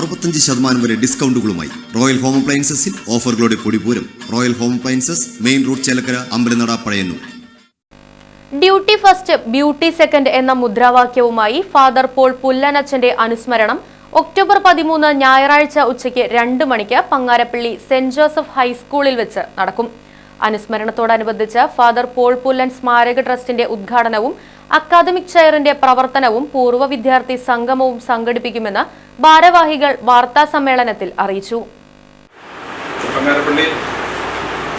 അറുപത്തഞ്ച് ശതമാനം വരെ ഡിസ്കൗണ്ടുകളുമായി റോയൽ ഹോം അപ്ലയൻസസിൽ ഓഫറുകളുടെ പൊടിപൂരം royal home appliances main road Chelakkara Ambalanada Pazhayannur. Duty first beauty second എന്ന മുദ്രാവാക്യവുമായി ഫാദർ പോൾ പുല്ലനച്ചന്റെ അനുസ്മരണം ഒക്ടോബർ പതിമൂന്ന് ഞായറാഴ്ച ഉച്ചയ്ക്ക് രണ്ട് മണിക്ക് പങ്ങാരപ്പള്ളി സെന്റ് ജോസഫ് ഹൈസ്കൂളിൽ വെച്ച് നടക്കും. അനുസ്മരണത്തോടനുബന്ധിച്ച് ഫാദർ പോൾ പുല്ലൻ സ്മാരക ട്രസ്റ്റിന്റെ ഉദ്ഘാടനവും അക്കാദമിക് ചെയറിന്റെ പ്രവർത്തനവും പൂർവ വിദ്യാർത്ഥി സംഗമവും സംഘടിപ്പിക്കുമെന്ന് ഭാരവാഹികൾ വാർത്താ സമ്മേളനത്തിൽ അറിയിച്ചു.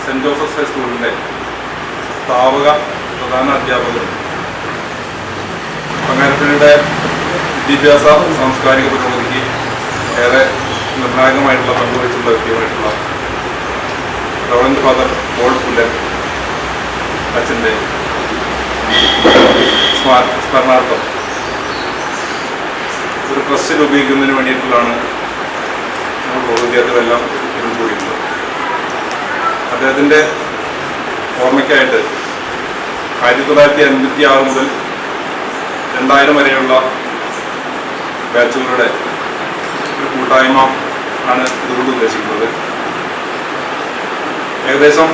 സെന്റ് ജോസഫ്സ് ഹൈസ്കൂളിന്റെ സ്ഥാപക പ്രധാന അധ്യാപകരും പങ്ങാരപ്പള്ളിയുടെ വിദ്യാഭ്യാസ സാംസ്കാരിക പുരോഗതിക്ക് ഏറെ നിർണായകമായിട്ടുള്ള പങ്കുവഹിച്ചുള്ള വ്യക്തിയുമായിട്ടുള്ള റവറൻഡ് ഫാദർ പോൾ പുല്ലൻ അച്ഛന്റെ സ്മരണാർത്ഥം ഒരു പ്രസ് രൂപീകരിക്കുന്നതിന് വേണ്ടിയിട്ടുള്ളതാണ് നമ്മൾ പൂർവ വിദ്യാർത്ഥികളെല്ലാം ഇതിൽ കൂടിയിട്ടുള്ളത് അദ്ദേഹത്തിന്റെ ഓർമ്മയ്ക്കായിട്ട് ആയിരത്തി തൊള്ളായിരത്തി അൻപത്തി ആറ് മുതൽ രണ്ടായിരം വരെയുള്ള ബാച്ചുകളുടെ ഒരു കൂട്ടായ്മ ആണ് ഇതുകൊണ്ട് ഉദ്ദേശിക്കുന്നത്. ഏകദേശം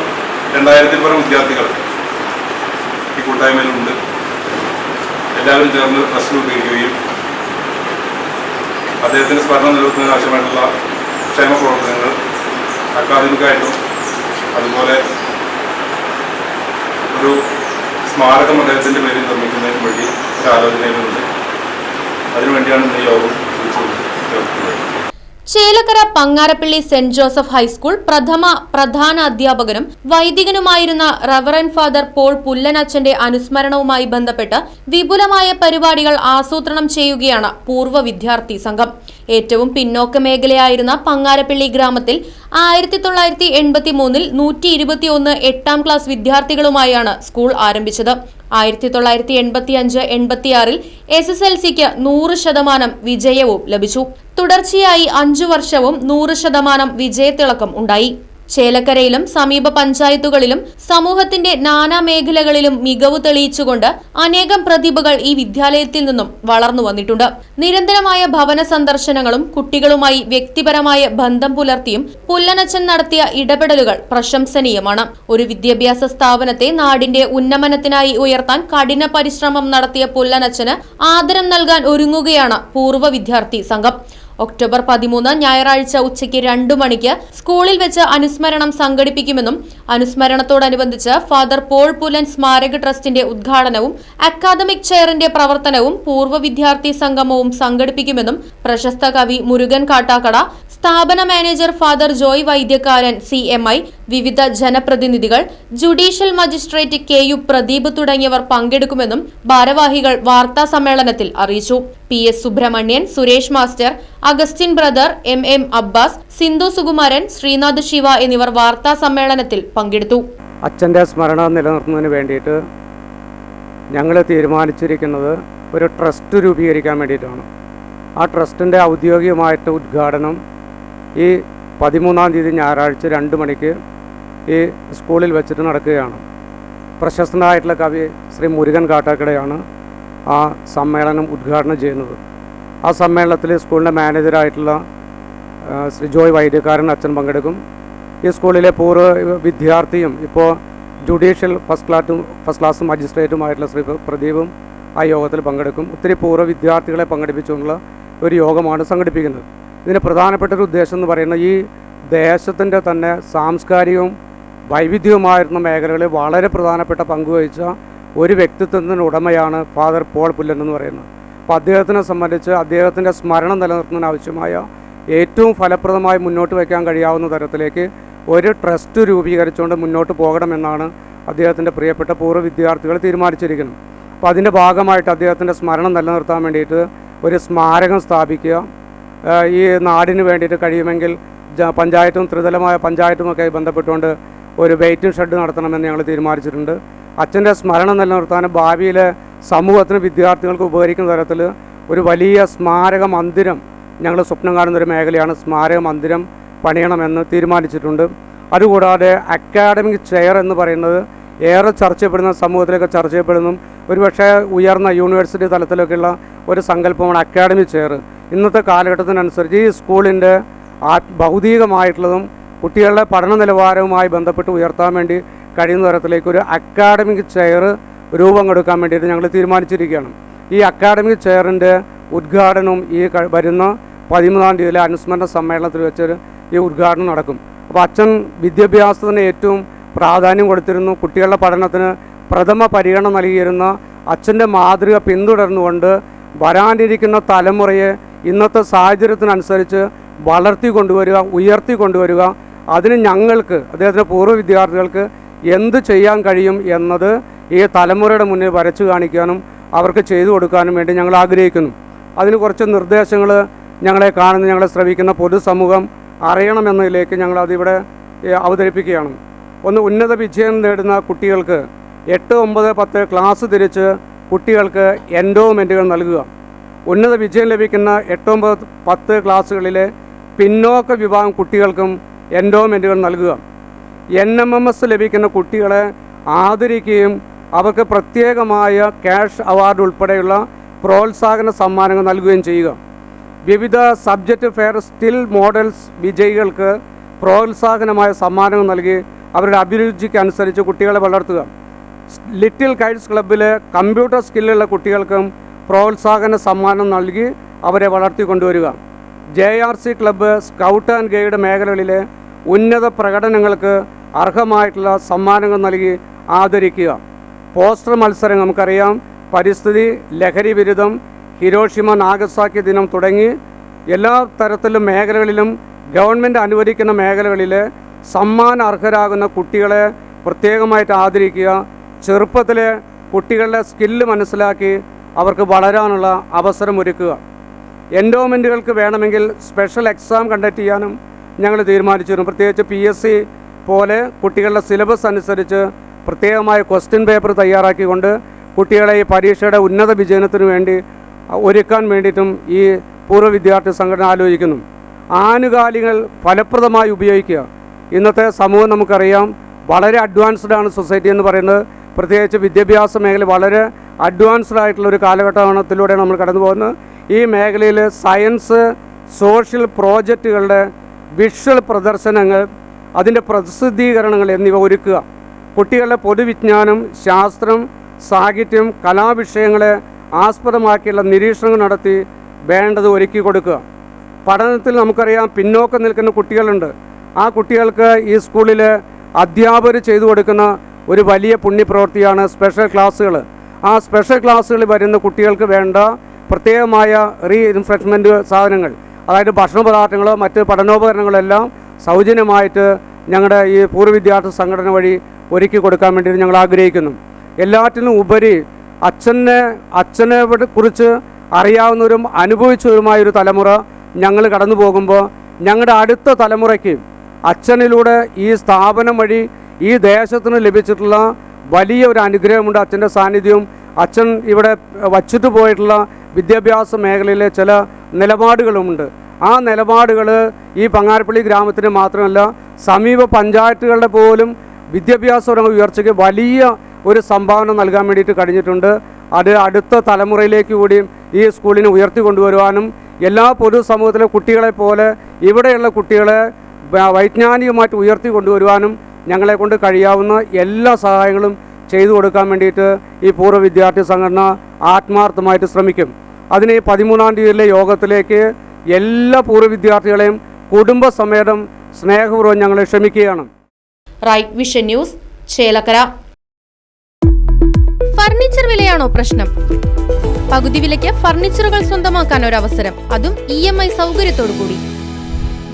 രണ്ടായിരത്തിൽ പരം വിദ്യാർത്ഥികൾ ഈ കൂട്ടായ്മയിലുണ്ട്. എല്ലാവരും ചേർന്ന് ട്രസ്റ്റ് രൂപീകരിക്കുകയും അദ്ദേഹത്തിന്റെ സ്മരണം നിലനിർത്തുന്നതിന് ആവശ്യമായിട്ടുള്ള ക്ഷേമ പ്രവർത്തനങ്ങൾ അക്കാദമിക്കായിട്ടും അതുപോലെ ഒരു സ്മാരകം അദ്ദേഹത്തിന്റെ പേരിൽ നിർമ്മിക്കുന്നതിന് വേണ്ടി ഒരു ആലോചനയിലുണ്ട്. അതിനുവേണ്ടിയാണ് ഇന്ന് യോഗം ചേർക്കുന്നത് Chelakkara Pangarappally saint Joseph high school പ്രഥമ പ്രധാന അധ്യാപകനും വൈദികനുമായിരുന്ന റവറൻ ഫാദർ പോൾ പുല്ലനച്ചന്റെ അനുസ്മരണവുമായി ബന്ധപ്പെട്ട് വിപുലമായ പരിപാടികൾ ആസൂത്രണം ചെയ്യുകയാണ് പൂർവ വിദ്യാർത്ഥി സംഘം. ഏറ്റവും പിന്നോക്ക മേഖലയായിരുന്ന പങ്ങാരപ്പള്ളി ഗ്രാമത്തിൽ ആയിരത്തി തൊള്ളായിരത്തി എൺപത്തി മൂന്നിൽ നൂറ്റി ഇരുപത്തിയൊന്ന് എട്ടാം ക്ലാസ് വിദ്യാർത്ഥികളുമായാണ് സ്കൂൾ ആരംഭിച്ചത്. ആയിരത്തി തൊള്ളായിരത്തി എൺപത്തി അഞ്ച് എൺപത്തിയാറിൽ എസ് എസ് എൽ സിക്ക് നൂറ് ശതമാനം വിജയവും ലഭിച്ചു. തുടർച്ചയായി അഞ്ചു വർഷവും നൂറ് ശതമാനം വിജയത്തിളക്കം ഉണ്ടായി. ചേലക്കരയിലും സമീപ പഞ്ചായത്തുകളിലും സമൂഹത്തിന്റെ നാനാ മേഖലകളിലും മികവ് തെളിയിച്ചുകൊണ്ട് അനേകം പ്രതിഭകൾ ഈ വിദ്യാലയത്തിൽ നിന്നും വളർന്നു വന്നിട്ടുണ്ട്. നിരന്തരമായ ഭവന സന്ദർശനങ്ങളും കുട്ടികളുമായി വ്യക്തിപരമായ ബന്ധം പുലർത്തിയും പുല്ലനച്ചൻ നടത്തിയ ഇടപെടലുകൾ പ്രശംസനീയമാണ്. ഒരു വിദ്യാഭ്യാസ സ്ഥാപനത്തെ നാടിന്റെ ഉന്നമനത്തിനായി ഉയർത്താൻ കഠിന പരിശ്രമം നടത്തിയ പുല്ലനച്ചന് ആദരം നൽകാൻ ഒരുങ്ങുകയാണ് പൂർവ വിദ്യാർത്ഥി സംഘം. ഒക്ടോബർ പതിമൂന്ന് ഞായറാഴ്ച ഉച്ചയ്ക്ക് രണ്ടു മണിക്ക് സ്കൂളിൽ വെച്ച് അനുസ്മരണം സംഘടിപ്പിക്കുമെന്നും അനുസ്മരണത്തോടനുബന്ധിച്ച് ഫാദർ പോൾ പുലൻ സ്മാരക ട്രസ്റ്റിന്റെ ഉദ്ഘാടനവും അക്കാദമിക് ചെയറിന്റെ പ്രവർത്തനവും പൂർവ വിദ്യാർത്ഥി സംഗമവും സംഘടിപ്പിക്കുമെന്നും പ്രശസ്ത കവി മുരുകൻ കാട്ടാക്കട സ്ഥാപന manager father Joy Vaidyakaran C M I വിവിധ ജനപ്രതിനിധികൾ judicial magistrate K U Pradeep തുടങ്ങിയവർ പങ്കെടുക്കുമെന്നും ഭാരവാഹികൾ വാർത്താ സമ്മേളനത്തിൽ അറിയിച്ചു. P S Subrahmanyan Suresh master Augustine brother M M Abbas Sindhu Sukumaran Sreenath Siva എന്നിവർ വാർത്താ സമ്മേളനത്തിൽ പങ്കെടുത്തു. അച്ഛന്റെ സ്മരണ നിലനിർത്തുന്നതിന് വേണ്ടിയിട്ട് ഞങ്ങൾ തീരുമാനിച്ചിരിക്കുന്നത് ഒരു ട്രസ്റ്റ് രൂപീകരിക്കാൻ വേണ്ടിയിട്ടാണ്. ആ ട്രസ്റ്റിന്റെ ഔദ്യോഗികമായിട്ട് ഉദ്ഘാടനം ഈ പതിമൂന്നാം തീയതി ഞായറാഴ്ച രണ്ട് മണിക്ക് ഈ സ്കൂളിൽ വെച്ചിട്ട് നടക്കുകയാണ്. പ്രശസ്തനായിട്ടുള്ള കവി ശ്രീ മുരുകൻ കാട്ടാക്കടയാണ് ആ സമ്മേളനം ഉദ്ഘാടനം ചെയ്യുന്നത്. ആ സമ്മേളനത്തിൽ സ്കൂളിന്റെ മാനേജറായിട്ടുള്ള ശ്രീ ജോയ് വൈദ്യക്കാരൻ അച്ഛൻ പങ്കെടുക്കും. ഈ സ്കൂളിലെ പൂർവ വിദ്യാർത്ഥിയും ഇപ്പോൾ ജുഡീഷ്യൽ ഫസ്റ്റ് ക്ലാസും ഫസ്റ്റ് ക്ലാസ് മജിസ്ട്രേറ്റുമായിട്ടുള്ള ശ്രീ പ്രദീപും ആ യോഗത്തിൽ പങ്കെടുക്കും. ഒത്തിരി പൂർവ വിദ്യാർത്ഥികളെ പങ്കെടുപ്പിച്ചുകൊണ്ടുള്ള ഒരു യോഗമാണ് സംഘടിപ്പിക്കുന്നത്. ഇതിന് പ്രധാനപ്പെട്ട ഒരു ഉദ്ദേശം എന്ന് പറയുന്നത് ഈ ദേശത്തിന്റെ തന്നെ സാംസ്കാരികവും വൈവിധ്യവുമായിരുന്ന മേഖലകളിൽ വളരെ പ്രധാനപ്പെട്ട പങ്കുവഹിച്ച ഒരു വ്യക്തിത്വത്തിന്റെ ഉടമയാണ് ഫാദർ പോൾ പുല്ലൻ എന്ന് പറയുന്നത്. അപ്പോൾ അദ്ദേഹത്തിനെ സംബന്ധിച്ച് അദ്ദേഹത്തിന്റെ സ്മരണ നിലനിർത്തുന്നതിന് ആവശ്യമായ ഏറ്റവും ഫലപ്രദമായി മുന്നോട്ട് വയ്ക്കാൻ കഴിയാവുന്ന തരത്തിലേക്ക് ഒരു ട്രസ്റ്റ് രൂപീകരിച്ചുകൊണ്ട് മുന്നോട്ട് പോകണമെന്നാണ് അദ്ദേഹത്തിന്റെ പ്രിയപ്പെട്ട പൂർവ വിദ്യാർത്ഥികൾ തീരുമാനിച്ചിരിക്കുന്നത്. അപ്പോൾ അതിന്റെ ഭാഗമായിട്ട് അദ്ദേഹത്തിന്റെ സ്മരണം നിലനിർത്താൻ വേണ്ടിയിട്ട് ഒരു സ്മാരകം സ്ഥാപിക്കുക ഈ നാടിന് വേണ്ടിയിട്ട് കഴിയുമെങ്കിൽ പഞ്ചായത്തും ത്രിതലമായ പഞ്ചായത്തുമൊക്കെ ബന്ധപ്പെട്ടുകൊണ്ട് ഒരു വെയിറ്റിംഗ് ഷെഡ് നടത്തണമെന്ന് ഞങ്ങൾ തീരുമാനിച്ചിട്ടുണ്ട്. അച്ഛന്റെ സ്മരണ നിലനിർത്താനും ഭാവിയിലെ സമൂഹത്തിന് വിദ്യാർത്ഥികൾക്ക് ഉപകരിക്കുന്ന തരത്തിൽ ഒരു വലിയ സ്മാരക മന്ദിരം ഞങ്ങൾ സ്വപ്നം കാണുന്ന ഒരു മേഖലയാണ്. സ്മാരക മന്ദിരം പണിയണമെന്ന് തീരുമാനിച്ചിട്ടുണ്ട്. അതുകൂടാതെ അക്കാഡമിക് ചെയർ എന്ന് പറയുന്നത് ഏറെ ചർച്ച ചെയ്യപ്പെടുന്ന സമൂഹത്തിലൊക്കെ ചർച്ച ചെയ്യപ്പെടുന്നു ഒരുപക്ഷെ ഉയർന്ന യൂണിവേഴ്സിറ്റി തലത്തിലൊക്കെയുള്ള ഒരു സങ്കല്പമാണ് അക്കാഡമിക് ചെയർ. ഇന്നത്തെ കാലഘട്ടത്തിനനുസരിച്ച് ഈ സ്കൂളിന്റെ ഭൗതികമായിട്ടുള്ളതും കുട്ടികളുടെ പഠന നിലവാരവുമായി ബന്ധപ്പെട്ട് ഉയർത്താൻ വേണ്ടി കഴിയുന്ന തരത്തിലേക്ക് ഒരു അക്കാഡമിക് ചെയർ രൂപം കൊടുക്കാൻ വേണ്ടിയിട്ട് ഞങ്ങൾ തീരുമാനിച്ചിരിക്കുകയാണ്. ഈ അക്കാഡമിക് ചെയറിന്റെ ഉദ്ഘാടനവും ഈ വരുന്ന പതിമൂന്നാം തീയതിയിലെ അനുസ്മരണ സമ്മേളനത്തിൽ വെച്ച് ഈ ഉദ്ഘാടനം നടക്കും. അപ്പോൾ അച്ഛൻ വിദ്യാഭ്യാസത്തിന് ഏറ്റവും പ്രാധാന്യം കൊടുത്തിരുന്നു കുട്ടികളുടെ പഠനത്തിന് പ്രഥമ പരിഗണന നൽകിയിരുന്ന അച്ഛന്റെ മാതൃക പിന്തുടർന്നുകൊണ്ട് വരാനിരിക്കുന്ന തലമുറയെ ഇന്നത്തെ സാഹചര്യത്തിനനുസരിച്ച് വളർത്തി കൊണ്ടുവരിക ഉയർത്തി കൊണ്ടുവരിക അതിന് ഞങ്ങൾക്ക് അദ്ദേഹത്തിന്റെ പൂർവ വിദ്യാർത്ഥികൾക്ക് എന്ത് ചെയ്യാൻ കഴിയും എന്നത് ഈ തലമുറയുടെ മുന്നിൽ വരച്ചു കാണിക്കാനും അവർക്ക് ചെയ്തു കൊടുക്കാനും വേണ്ടി ഞങ്ങൾ ആഗ്രഹിക്കുന്നു. അതിന് കുറച്ച് നിർദ്ദേശങ്ങൾ ഞങ്ങളെ കാണുന്ന ഞങ്ങളെ ശ്രവിക്കുന്ന പൊതുസമൂഹം അറിയണമെന്നതിലേക്ക് ഞങ്ങൾ അതിവിടെ അവതരിപ്പിക്കുകയാണ്. ഒന്ന് ഉന്നത വിജയം നേടുന്ന കുട്ടികൾക്ക് എട്ട് ഒമ്പത് പത്ത് ക്ലാസ് തിരിച്ച് കുട്ടികൾക്ക് എൻഡോമെന്റുകൾ നൽകുക. ഉന്നത വിജയം ലഭിക്കുന്ന എട്ട് ഒമ്പത് പത്ത് ക്ലാസ്സുകളിലെ പിന്നോക്ക വിഭാഗം കുട്ടികൾക്കും എൻഡോമെന്റുകൾ നൽകുക. എൻ എം എം എസ് ലഭിക്കുന്ന കുട്ടികളെ ആദരിക്കുകയും അവർക്ക് പ്രത്യേകമായ ക്യാഷ് അവാർഡ് ഉൾപ്പെടെയുള്ള പ്രോത്സാഹന സമ്മാനങ്ങൾ നൽകുകയും ചെയ്യുക. വിവിധ സബ്ജക്റ്റ് ഫെയർ സ്റ്റിൽ മോഡൽസ് വിജയികൾക്ക് പ്രോത്സാഹനമായ സമ്മാനങ്ങൾ നൽകി അവരുടെ അഭിരുചിക്കനുസരിച്ച് കുട്ടികളെ വളർത്തുക. ലിറ്റിൽ കൈഡ്സ് ക്ലബിലെ കമ്പ്യൂട്ടർ സ്കില്ലുള്ള കുട്ടികൾക്കും പ്രോത്സാഹന സമ്മാനം നൽകി അവരെ വളർത്തിക്കൊണ്ടുവരിക. J R C club scout and guide മേഖലകളിലെ ഉന്നത പ്രകടനങ്ങൾക്ക് അർഹമായിട്ടുള്ള സമ്മാനങ്ങൾ നൽകി ആദരിക്കുക. പോസ്റ്റർ മത്സരം നമുക്കറിയാം. പരിസ്ഥിതി ലഹരി വിരുദ്ധം ഹിരോഷിമ നാഗസാക്കി ദിനം തുടങ്ങി എല്ലാ തരത്തിലും മേഖലകളിലും ഗവൺമെന്റ് അനുവദിക്കുന്ന മേഖലകളിൽ സമ്മാന അർഹരാകുന്ന കുട്ടികളെ പ്രത്യേകമായിട്ട് ആദരിക്കുക. ചെറുപ്പത്തിലെ കുട്ടികളുടെ സ്കില്ല് മനസ്സിലാക്കി അവർക്ക് വളരാനുള്ള അവസരം ഒരുക്കുക എൻഡോമെന്റുകൾക്ക് വേണമെങ്കിൽ സ്പെഷ്യൽ എക്സാം കണ്ടക്ട് ചെയ്യാനും ഞങ്ങൾ തീരുമാനിച്ചിരുന്നു. പ്രത്യേകിച്ച് പി എസ് സി പോലെ കുട്ടികളുടെ സിലബസ് അനുസരിച്ച് പ്രത്യേകമായ ക്വസ്റ്റ്യൻ പേപ്പർ തയ്യാറാക്കിക്കൊണ്ട് കുട്ടികളെ ഈ പരീക്ഷയുടെ ഉന്നത വിജയനത്തിന് വേണ്ടി ഒരുക്കാൻ വേണ്ടിയിട്ടും ഈ പൂർവ വിദ്യാർത്ഥി സംഘടന ആലോചിക്കുന്നു. ആനുകാലികൾ ഫലപ്രദമായി ഉപയോഗിക്കുക. ഇന്നത്തെ സമൂഹം നമുക്കറിയാം വളരെ അഡ്വാൻസ്ഡ് ആണ് സൊസൈറ്റി എന്ന് പറയുന്നത്. പ്രത്യേകിച്ച് വിദ്യാഭ്യാസ മേഖല വളരെ അഡ്വാൻസ്ഡ് ആയിട്ടുള്ള ഒരു കാലഘട്ടത്തിലൂടെ നമ്മൾ കടന്നു പോകുന്നത്. ഈ മേഖലയിൽ സയൻസ് സോഷ്യൽ പ്രോജക്റ്റുകളുടെ വിഷ്വൽ പ്രദർശനങ്ങൾ അതിന്റെ പ്രസിദ്ധീകരണങ്ങൾ എന്നിവ ഒരുക്കുക. കുട്ടികളുടെ പൊതുവിജ്ഞാനം ശാസ്ത്രം സാഹിത്യം കലാവിഷയങ്ങളെ ആസ്പദമാക്കിയുള്ള നിരീക്ഷണങ്ങൾ നടത്തി വേണ്ടത് ഒരുക്കി കൊടുക്കുക. പഠനത്തിൽ നമുക്കറിയാം പിന്നോക്കം നിൽക്കുന്ന കുട്ടികളുണ്ട്. ആ കുട്ടികൾക്ക് ഈ സ്കൂളിൽ അധ്യാപകർ ചെയ്തു കൊടുക്കുന്ന ഒരു വലിയ പുണ്യപ്രവൃത്തിയാണ് സ്പെഷ്യൽ ക്ലാസ്സുകൾ ആ സ്പെഷ്യൽ ക്ലാസ്സുകളിൽ വരുന്ന കുട്ടികൾക്ക് വേണ്ട പ്രത്യേകമായ റീ ഇൻഫ്രഷ്മെന്റ് സാധനങ്ങൾ അതായത് ഭക്ഷണ പദാർത്ഥങ്ങളോ മറ്റ് പഠനോപകരണങ്ങളെല്ലാം സൗജന്യമായിട്ട് ഞങ്ങളുടെ ഈ പൂർവ വിദ്യാർത്ഥി സംഘടന വഴി ഒരുക്കി കൊടുക്കാൻ വേണ്ടി ഞങ്ങൾ ആഗ്രഹിക്കുന്നു. എല്ലാറ്റിനും ഉപരി അച്ഛനെ അച്ഛനെ കുറിച്ച് അറിയാവുന്നവരും അനുഭവിച്ചവരുമായ ഒരു തലമുറ ഞങ്ങൾ കടന്നു പോകുമ്പോൾ ഞങ്ങളുടെ അടുത്ത തലമുറയ്ക്ക് അച്ഛനിലൂടെ ഈ സ്ഥാപനം വഴി ഈ ദേശത്തിന് ലഭിച്ചിട്ടുള്ള വലിയ ഒരു അനുഗ്രഹമുണ്ട് അച്ഛന്റെ സാന്നിധ്യവും അച്ഛൻ ഇവിടെ വച്ചിട്ട് പോയിട്ടുള്ള വിദ്യാഭ്യാസ മേഖലയിലെ ചില നിലപാടുകളുമുണ്ട്. ആ നിലപാടുകൾ ഈ പങ്ങാരപ്പള്ളി ഗ്രാമത്തിന് മാത്രമല്ല സമീപ പഞ്ചായത്തുകളുടെ പോലും വിദ്യാഭ്യാസപരമായ ഉയർച്ചയ്ക്ക് വലിയ ഒരു സംഭാവന നൽകാൻ വേണ്ടിയിട്ട് കഴിഞ്ഞിട്ടുണ്ട്. അത് അടുത്ത തലമുറയിലേക്ക് കൂടിയും ഈ സ്കൂളിനെ ഉയർത്തി കൊണ്ടുവരുവാനും എല്ലാ പൊതുസമൂഹത്തിലെ കുട്ടികളെ പോലെ ഇവിടെയുള്ള കുട്ടികളെ വൈജ്ഞാനികമായിട്ട് ഉയർത്തി കൊണ്ടുവരുവാനും ഞങ്ങളെ കൊണ്ട് കഴിയാവുന്ന എല്ലാ സഹായങ്ങളും ചെയ്തു കൊടുക്കാൻ വേണ്ടിയിട്ട് ഈ പൂർവ വിദ്യാർത്ഥി സംഘടന ആത്മാർത്ഥമായിട്ട് ശ്രമിക്കും. അതിന് ഈ പതിമൂന്നാം തീയതിയിലെ യോഗത്തിലേക്ക് എല്ലാ പൂർവ വിദ്യാർത്ഥികളെയും കുടുംബസമേതം സ്നേഹപൂർവം ഞങ്ങളെ ക്ഷമിക്കുകയാണ്. റൈറ്റ് വിഷൻ ന്യൂസ് ഫർണിച്ചർ വിലയാണോ പ്രശ്നം? പകുതി വിലയ്ക്ക് ഫർണിച്ചറുകൾ സ്വന്തമാക്കാൻ ഒരു അവസരം അതും ഇ എം ഐ സൗകര്യത്തോടു കൂടി